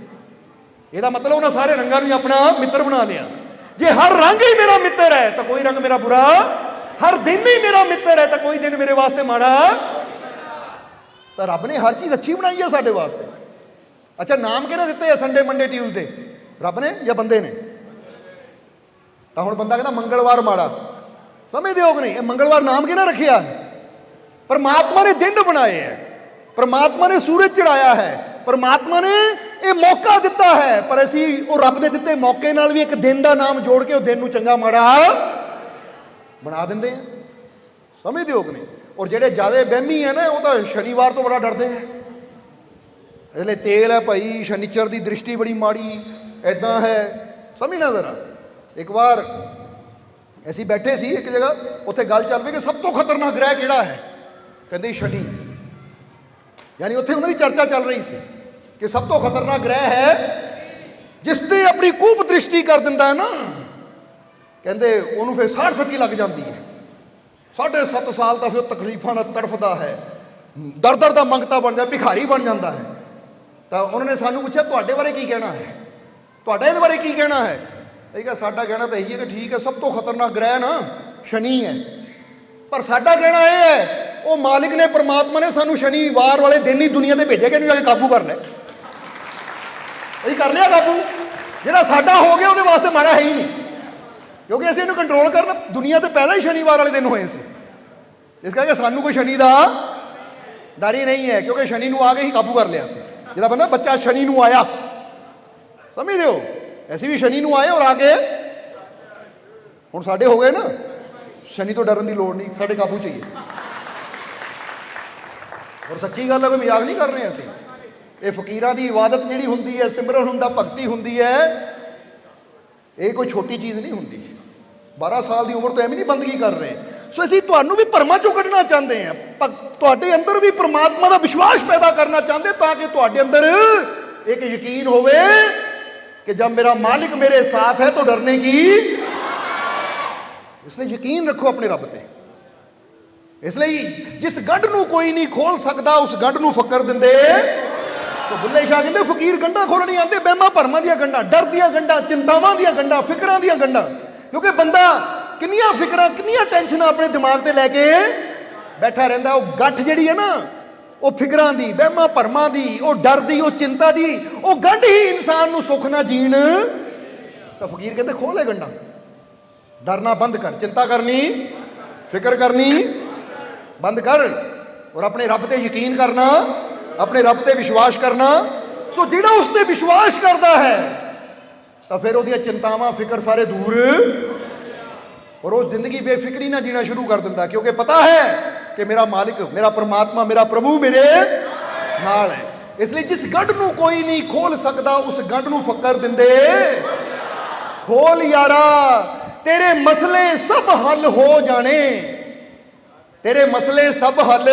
ਇਹਦਾ ਮਤਲਬ ਉਹਨਾਂ ਸਾਰੇ ਰੰਗਾਂ ਨੂੰ ਆਪਣਾ ਮਿੱਤਰ ਬਣਾ ਲਿਆ। ਜੇ ਹਰ ਰੰਗ ਹੀ ਮੇਰਾ ਮਿੱਤਰ ਹੈ, ਤਾਂ ਕੋਈ ਰੰਗ ਮੇਰਾ ਬੁਰਾ। ਹਰ ਦਿਨ ਹੀ ਮੇਰਾ ਮਿੱਤਰ ਹੈ, ਤਾਂ ਕੋਈ ਦਿਨ ਮੇਰੇ ਵਾਸਤੇ ਮਾੜਾ। ਤਾਂ ਰੱਬ ਨੇ ਹਰ ਚੀਜ਼ ਅੱਛੀ ਬਣਾਈ ਹੈ ਸਾਡੇ ਵਾਸਤੇ। ਅੱਛਾ, ਨਾਮ ਕਿਹਨੇ ਦਿੱਤੇ ਆ ਸੰਡੇ ਮੰਡੇ ਟਿਊਜ਼ਡੇ ਰੱਬ ਨੇ ਜਾਂ ਬੰਦੇ ਨੇ? ਤਾਂ ਹੁਣ ਬੰਦਾ ਕਹਿੰਦਾ ਮੰਗਲਵਾਰ ਮਾੜਾ। ਸਮਝਦੇ ਹੋ ਕਿ ਨਹੀਂ, ਇਹ ਮੰਗਲਵਾਰ ਨਾਮ ਕਿਹਨੇ ਰੱਖਿਆ? ਪਰਮਾਤਮਾ ਨੇ ਦਿਨ ਬਣਾਏ ਹੈ। ਪਰਮਾਤਮਾ ਨੇ ਸੂਰਜ ਚੜਾਇਆ ਹੈ। ਪਰਮਾਤਮਾ ਨੇ ਇਹ ਮੌਕਾ ਦਿੱਤਾ ਹੈ। ਪਰ ਅਸੀਂ ਉਹ ਰੱਬ ਦੇ ਦਿੱਤੇ ਮੌਕੇ ਨਾਲ ਵੀ ਇੱਕ ਦਿਨ ਦਾ ਨਾਮ ਜੋੜ ਕੇ ਉਹ ਦਿਨ ਨੂੰ ਚੰਗਾ ਮਾੜਾ ਬਣਾ ਦਿੰਦੇ ਆ। ਸਮਝਦੇ ਹੋ ਕਿ ਨਹੀਂ ਔਰ ਜਿਹੜੇ ਜ਼ਿਆਦਾ ਵਹਿਮੀ ਹੈ ਨਾ, ਉਹ ਤਾਂ ਸ਼ਨੀਵਾਰ ਤੋਂ ਬੜਾ ਡਰਦੇ ਆ। ਇਸ ਲਈ ਤੇਲ ਹੈ ਭਾਈ, ਸ਼ਨੀਚਰ ਦੀ ਦ੍ਰਿਸ਼ਟੀ ਬੜੀ ਮਾੜੀ ਐਦਾਂ ਹੈ। ਸਮਝਣਾ ਜ਼ਰਾ। ਇੱਕ ਵਾਰ ਅਸੀਂ ਬੈਠੇ ਸੀ ਇੱਕ ਜਗ੍ਹਾ, ਉੱਥੇ ਗੱਲ ਚੱਲ ਪਈ ਕਿ ਸਭ ਤੋਂ ਖਤਰਨਾਕ ਗ੍ਰਹਿ ਕਿਹੜਾ ਹੈ? ਕਹਿੰਦੇ ਸ਼ਨੀ। ਯਾਨੀ ਉੱਥੇ ਉਹਨਾਂ ਦੀ ਚਰਚਾ ਚੱਲ ਰਹੀ ਸੀ। ਕਿ ਸਭ ਤੋਂ ਖਤਰਨਾਕ ਗ੍ਰਹਿ ਹੈ ਜਿਸ ਤੇ ਆਪਣੀ ਕੂਪ ਦ੍ਰਿਸ਼ਟੀ ਕਰ ਦਿੰਦਾ ਹੈ ਨਾ, ਕਹਿੰਦੇ ਉਹਨੂੰ ਫਿਰ ਸਾੜ ਸਤੀ ਲੱਗ ਜਾਂਦੀ ਹੈ। ਸਾਢੇ ਸੱਤ ਸਾਲ ਤਾਂ ਫਿਰ ਤਕਲੀਫਾਂ ਨਾਲ ਤੜਫਦਾ ਹੈ। ਦਰ ਦਰ ਦਾ ਮੰਗਤਾ ਬਣ ਜਾਂਦਾ, ਭਿਖਾਰੀ ਬਣ ਜਾਂਦਾ ਹੈ। ਤਾਂ ਉਹਨਾਂ ਨੇ ਸਾਨੂੰ ਪੁੱਛਿਆ, ਤੁਹਾਡੇ ਬਾਰੇ ਕੀ ਕਹਿਣਾ ਹੈ? ਤੁਹਾਡਾ ਇਹਦੇ ਬਾਰੇ ਕੀ ਕਹਿਣਾ ਹੈ? ਇਹ ਕਿਹਾ, ਸਾਡਾ ਕਹਿਣਾ ਤਾਂ ਇਹੀ ਹੈ ਕਿ ਠੀਕ ਹੈ, ਸਭ ਤੋਂ ਖਤਰਨਾਕ ਗ੍ਰਹਿ ਨਾ ਸ਼ਨੀ ਹੈ। ਪਰ ਸਾਡਾ ਕਹਿਣਾ ਇਹ ਹੈ, ਉਹ ਮਾਲਿਕ ਨੇ, ਪਰਮਾਤਮਾ ਨੇ ਸਾਨੂੰ ਸ਼ਨੀਵਾਰ ਵਾਲੇ ਦਿਨ ਹੀ ਦੁਨੀਆ ਤੇ ਭੇਜਿਆ ਕਿ ਇਹਨੂੰ ਜਾ ਕੇ ਕਾਬੂ ਕਰ ਲੈ। ਅਸੀਂ ਕਰ ਲਿਆ ਕਾਬੂ। ਜਿਹੜਾ ਸਾਡਾ ਹੋ ਗਿਆ, ਉਹਦੇ ਵਾਸਤੇ ਮਾਰਾ ਹੈ ਹੀ ਨਹੀਂ। ਕਿਉਂਕਿ ਅਸੀਂ ਇਹਨੂੰ ਕੰਟਰੋਲ ਕਰਨ, ਦੁਨੀਆ ਤੇ ਪਹਿਲਾਂ ਹੀ ਸ਼ਨੀਵਾਰ ਵਾਲੇ ਦਿਨ ਹੋਏ ਸੀ। ਇਸ ਕਰਕੇ ਸਾਨੂੰ ਕੋਈ ਸ਼ਨੀ ਦਾ ਡਰ ਹੀ ਨਹੀਂ ਹੈ, ਕਿਉਂਕਿ ਸ਼ਨੀ ਨੂੰ ਆ ਕੇ ਹੀ ਕਾਬੂ ਕਰ ਲਿਆ ਸੀ। ਜਿਹਦਾ ਬੰਦਾ ਬੱਚਾ ਸ਼ਨੀ ਨੂੰ ਆਇਆ ਸਮਝਦੇ ਹੋ? ਅਸੀਂ ਵੀ ਸ਼ਨੀ ਨੂੰ ਆਏ ਔਰ ਆ ਕੇ ਹੁਣ ਸਾਡੇ ਹੋ ਗਏ ਨਾ, ਸ਼ਨੀ ਤੋਂ ਡਰਨ ਦੀ ਲੋੜ ਨਹੀਂ, ਸਾਡੇ ਕਾਬੂ ਚ ਹੀ। ਔਰ ਸੱਚੀ ਗੱਲ ਹੈ, ਕੋਈ ਮਜ਼ਾਕ ਨਹੀਂ ਕਰ ਰਹੇ ਅਸੀਂ? ਇਹ ਫਕੀਰਾਂ ਦੀ ਇਬਾਦਤ ਜਿਹੜੀ ਹੁੰਦੀ ਹੈ, ਸਿਮਰਨ ਹੁੰਦਾ, ਭਗਤੀ ਹੁੰਦੀ ਹੈ, ਇਹ ਕੋਈ ਛੋਟੀ ਚੀਜ਼ ਨਹੀਂ ਹੁੰਦੀ। 12 ਸਾਲ ਦੀ ਉਮਰ ਤੋਂ ਐਵੇਂ ਨਹੀਂ ਬੰਦਗੀ ਕਰ ਰਹੇ। ਸੋ ਅਸੀਂ ਤੁਹਾਨੂੰ ਵੀ ਭਰਮਾਂ ਚੋਂ ਕੱਢਣਾ ਚਾਹੁੰਦੇ ਹਾਂ। ਪ- ਤੁਹਾਡੇ ਅੰਦਰ ਵੀ ਪ੍ਰਮਾਤਮਾ ਦਾ ਵਿਸ਼ਵਾਸ ਪੈਦਾ ਕਰਨਾ ਚਾਹੁੰਦੇ ਤਾਂ ਕਿ ਤੁਹਾਡੇ ਅੰਦਰ ਇੱਕ ਯਕੀਨ ਹੋਵੇ ਕਿ ਜਦ ਮੇਰਾ ਮਾਲਿਕ ਮੇਰੇ ਸਾਥ ਹੈ ਤਾਂ ਡਰਨੇ ਕੀ? ਇਸ ਲਈ ਯਕੀਨ ਰੱਖੋ ਆਪਣੇ ਰੱਬ ਤੇ। ਇਸ ਲਈ ਜਿਸ ਗੰਢ ਨੂੰ ਕੋਈ ਨਹੀਂ ਖੋਲ ਸਕਦਾ, ਉਸ ਗੰਢ ਨੂੰ ਫੱਕਰ ਦਿੰਦੇ ਸੋ ਬੁੱਲੇ ਸ਼ਾਹ ਕਹਿੰਦੇ, ਫਕੀਰ ਗੰਢਾਂ ਖੋਲਣ ਨਹੀਂ ਆਉਂਦੇ ਬਹਿਮਾਂ ਭਰਮਾਂ ਦੀਆਂ ਗੰਢਾਂ, ਡਰ ਦੀਆਂ ਗੰਢਾਂ, ਚਿੰਤਾਵਾਂ ਦੀਆਂ ਗੰਢਾਂ, ਫਿਕਰਾਂ ਦੀਆਂ ਗੰਢਾਂ। ਕਿਉਂਕਿ ਬੰਦਾ ਕਿੰਨੀਆਂ ਫਿਕਰਾਂ, ਕਿੰਨੀਆਂ ਟੈਨਸ਼ਨਾਂ ਆਪਣੇ ਦਿਮਾਗ ਤੇ ਲੈ ਕੇ ਬੈਠਾ ਰਹਿੰਦਾ, ਉਹ ਗੱਠ ਜਿਹੜੀ ਹੈ ਨਾ, ਉਹ ਫਿਕਰਾਂ ਦੀ, ਵਹਿਮਾਂ ਭਰਮਾਂ ਦੀ, ਉਹ ਡਰ ਦੀ, ਉਹ ਚਿੰਤਾ ਦੀ, ਉਹ ਗੰਢ ਹੀ ਇਨਸਾਨ ਨੂੰ ਸੁੱਖ ਨਾ ਜੀਣ। ਤਾਂ ਫਕੀਰ ਕਹਿੰਦੇ ਖੋਲੇ ਗੰਢਾਂ। ਡਰਨਾ ਬੰਦ ਕਰ, ਚਿੰਤਾ ਕਰਨੀ, ਫਿਕਰ ਕਰਨੀ, ਬੰਦ ਕਰ ਔਰ ਆਪਣੇ ਰੱਬ ਤੇ ਯਕੀਨ ਕਰਨਾ। ਆਪਣੇ ਰੱਬ ਤੇ ਵਿਸ਼ਵਾਸ ਕਰਨਾ। ਸੋ ਜਿਹੜਾ ਉਸ ਤੇ ਵਿਸ਼ਵਾਸ ਕਰਦਾ ਹੈ, ਤਾਂ ਫਿਰ ਉਹਦੀਆਂ ਚਿੰਤਾਵਾਂ, ਫਿਕਰ ਸਾਰੇ ਦੂਰ। ਔਰ ਉਹ ਜ਼ਿੰਦਗੀ ਬੇਫਿਕਰੀ ਨਾਲ ਜੀਣਾ ਸ਼ੁਰੂ ਕਰ ਦਿੰਦਾ, ਕਿਉਂਕਿ ਪਤਾ ਹੈ ਕਿ ਮੇਰਾ ਮਾਲਿਕ, ਮੇਰਾ ਪਰਮਾਤਮਾ, ਮੇਰਾ ਪ੍ਰਭੂ ਮੇਰੇ ਨਾਲ ਹੈ। ਇਸ ਲਈ ਜਿਸ ਗੰਢ ਨੂੰ ਕੋਈ ਨਹੀਂ ਖੋਲ ਸਕਦਾ, ਉਸ ਗੰਢ ਨੂੰ ਫੱਕਰ ਦਿੰਦੇ। ਖੋਲ ਯਾਰਾ, ਤੇਰੇ ਮਸਲੇ ਸਭ ਹੱਲ ਹੋ ਜਾਣੇ। ਤੇਰੇ ਮਸਲੇ ਸਭ ਹੱਲ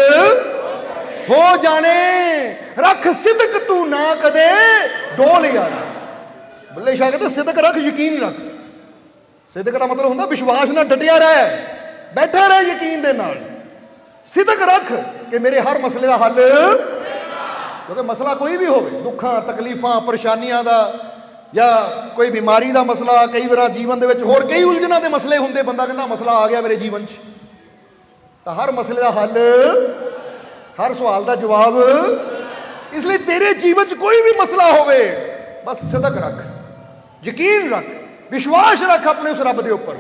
ਹੋ ਜਾਣੇ, ਰੱਖ ਸਿਦਕ ਤੂੰ ਨਾ ਕਦੇ, ਡੋਲ ਯਾਰਾ। ਬੱਲੇ ਸ਼ਾਹ ਕਹਿੰਦੇ ਸਿਦਕ ਰੱਖ, ਯਕੀਨ ਰੱਖ। ਸਿਦਕ ਦਾ ਮਤਲਬ ਹੁੰਦਾ ਵਿਸ਼ਵਾਸ ਨਾਲ ਡਟਿਆ ਰਹਿ, ਬੈਠਾ ਰਹਿ ਯਕੀਨ ਦੇ ਨਾਲ। ਸਿਦਕ ਰੱਖ ਕਿ ਮੇਰੇ ਹਰ ਮਸਲੇ ਦਾ ਹੱਲ ਕਿਉਂਕਿ ਮਸਲਾ ਕੋਈ ਵੀ ਹੋਵੇ, ਦੁੱਖਾਂ, ਤਕਲੀਫਾਂ, ਪਰੇਸ਼ਾਨੀਆਂ ਦਾ ਜਾਂ ਕੋਈ ਬਿਮਾਰੀ ਦਾ ਮਸਲਾ, ਕਈ ਵਾਰ ਜੀਵਨ ਦੇ ਵਿੱਚ ਹੋਰ ਕਈ ਉਲਝਣਾਂ ਦੇ ਮਸਲੇ ਹੁੰਦੇ, ਬੰਦਾ ਕਹਿੰਦਾ ਮਸਲਾ ਆ ਗਿਆ ਮੇਰੇ ਜੀਵਨ 'ਚ। ਤਾਂ ਹਰ ਮਸਲੇ ਦਾ ਹੱਲ ਹਰ ਸਵਾਲ ਦਾ ਜਵਾਬ, ਇਸ ਲਈ ਤੇਰੇ ਜੀਵਨ 'ਚ ਕੋਈ ਵੀ ਮਸਲਾ ਹੋਵੇ, ਬਸ ਸਦਕ ਰੱਖ, ਯਕੀਨ ਰੱਖ, ਵਿਸ਼ਵਾਸ ਰੱਖ ਆਪਣੇ ਉਸ ਰੱਬ ਦੇ ਉੱਪਰ।